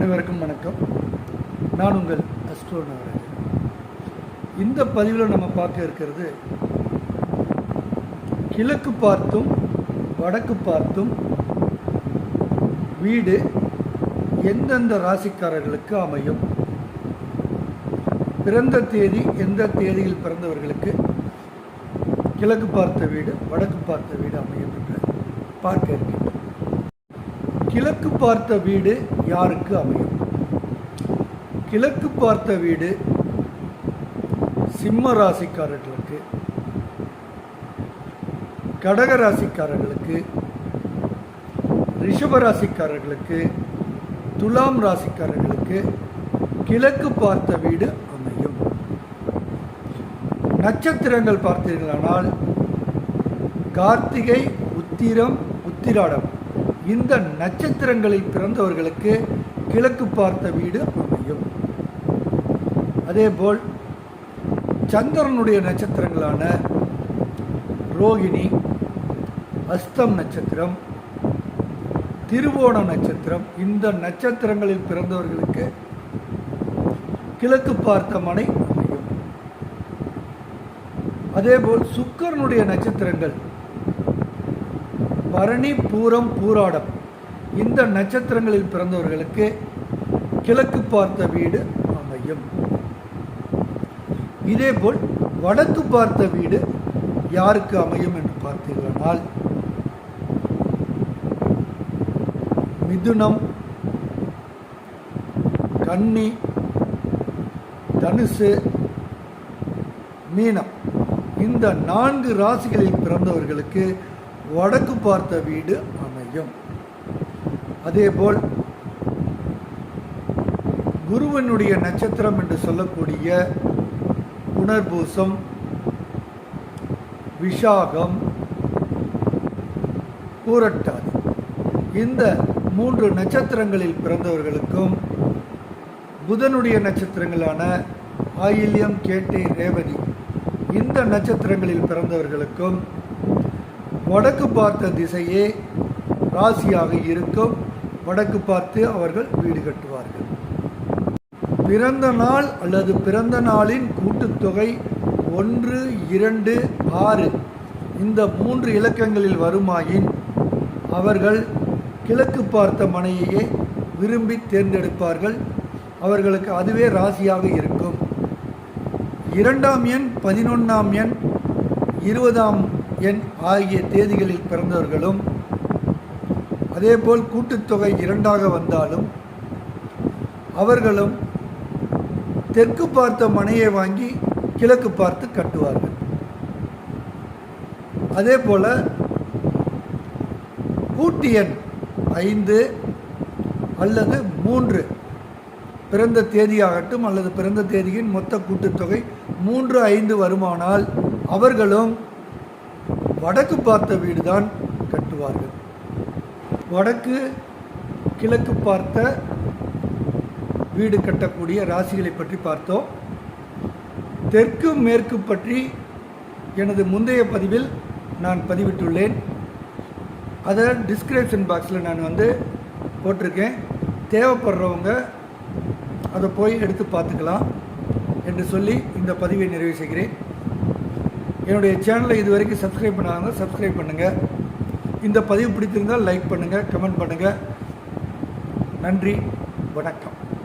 அனைவருக்கும் வணக்கம். நான் உங்கள் அஸ்ட்ரோ இந்த பதிவில் நம்ம பார்க்க இருக்கிறது கிழக்கு பார்த்தும் வடக்கு பார்த்தும் வீடு எந்தெந்த ராசிக்காரர்களுக்கு அமையும்? பிறந்த தேதி எந்த தேதியில் பிறந்தவர்களுக்கு கிழக்கு பார்த்த வீடு வடக்கு பார்த்த வீடு அமையும் என்று பார்க்க இருக்கின்றோம். கிழக்கு பார்த்த வீடு யாருக்கு அமையும்? கிழக்கு பார்த்த வீடு சிம்ம ராசிக்காரர்களுக்கு கடக ராசிக்காரர்களுக்கு ரிஷப ராசிக்காரர்களுக்கு துலாம் ராசிக்காரர்களுக்கு கிழக்கு பார்த்த வீடு அமையும். நட்சத்திரங்கள் பார்த்தீர்களானால் கார்த்திகை உத்திரம் உத்திராடம். இந்த நட்சத்திரங்களில் பிறந்தவர்களுக்கு கிழக்கு பார்த்த வீடு அமையும் அதேபோல் சந்திரனுடைய நட்சத்திரங்களான ரோகிணி அஸ்தம் நட்சத்திரம் திருவோண நட்சத்திரம் இந்த நட்சத்திரங்களில் பிறந்தவர்களுக்கு கிழக்கு பார்த்த மனை அமையும் அதேபோல் சுக்கரனுடைய நட்சத்திரங்கள் பரணி பூரம் பூராடம். இந்த நட்சத்திரங்களில் பிறந்தவர்களுக்கு கிழக்கு பார்த்த வீடு அமையும். இதேபோல் வடக்கு பார்த்த வீடு யாருக்கு அமையும் என்று பார்த்தீர்களானால் மிதுனம் கன்னி தனுசு மீனம். இந்த நான்கு ராசிகளில் பிறந்தவர்களுக்கு வடக்கு பார்த்த வீடு அமையும். அதேபோல் குருவனுடைய நட்சத்திரம் என்று சொல்லக்கூடிய புனர்பூசம் விஷாகம் பூரட்டாதி. இந்த மூன்று நட்சத்திரங்களில் பிறந்தவர்களுக்கும் புதனுடைய நட்சத்திரங்களான ஆயில்யம் கேட்டை ரேவதி இந்த நட்சத்திரங்களில் பிறந்தவர்களுக்கும் வடக்கு பார்த்த திசையே ராசியாக இருக்கும். வடக்கு பார்த்து அவர்கள் வீடு கட்டுவார்கள். பிறந்த நாள் அல்லது பிறந்த நாளின் கூட்டுத்தொகை ஒன்று இரண்டு ஆறு. இந்த மூன்று இலக்கங்களில் வருமாயின் அவர்கள் கிழக்கு பார்த்த மனையையே விரும்பி தேர்ந்தெடுப்பார்கள். அவர்களுக்கு அதுவே ராசியாக இருக்கும். இரண்டாம் எண் பதினொன்றாம் எண் இருபதாம் எண் ஆகிய தேதிகளில் பிறந்தவர்களும் அதேபோல் கூட்டுத்தொகை இரண்டாக வந்தாலும் அவர்களும் தெற்கு பார்த்த மனையை வாங்கி கிழக்கு பார்த்து கட்டுவார்கள். அதே போல் கூட்டு எண் ஐந்து அல்லது மூன்று பிறந்த தேதியாகட்டும் அல்லது பிறந்த தேதியின் மொத்த கூட்டுத்தொகை மூன்று ஐந்து வருமானால் அவர்களும் வடக்கு பார்த்த வீடு தான் கட்டுவார்கள். வடக்கு கிழக்கு பார்த்த வீடு கட்டக்கூடிய ராசிகளை பற்றி பார்த்தோம். தெற்கு மேற்கு பற்றி எனது முந்தைய பதிவில் நான் பதிவிட்டுள்ளேன். அதை டிஸ்கிரிப்ஷன் பாக்ஸில் நான் வந்து போட்டிருக்கேன். தேவைப்படுறவங்க அதை போய் எடுத்து பார்த்துக்கலாம் என்று சொல்லி இந்த பதிவை நிறைவு செய்கிறேன். என்னுடைய சேனலை இது வரைக்கும் சப்ஸ்கிரைப் பண்ணாங்க. சப்ஸ்கிரைப் பண்ணுங்கள் இந்த பதிவு பிடித்திருந்தால் லைக் பண்ணுங்கள் கமெண்ட் பண்ணுங்கள் நன்றி வணக்கம்.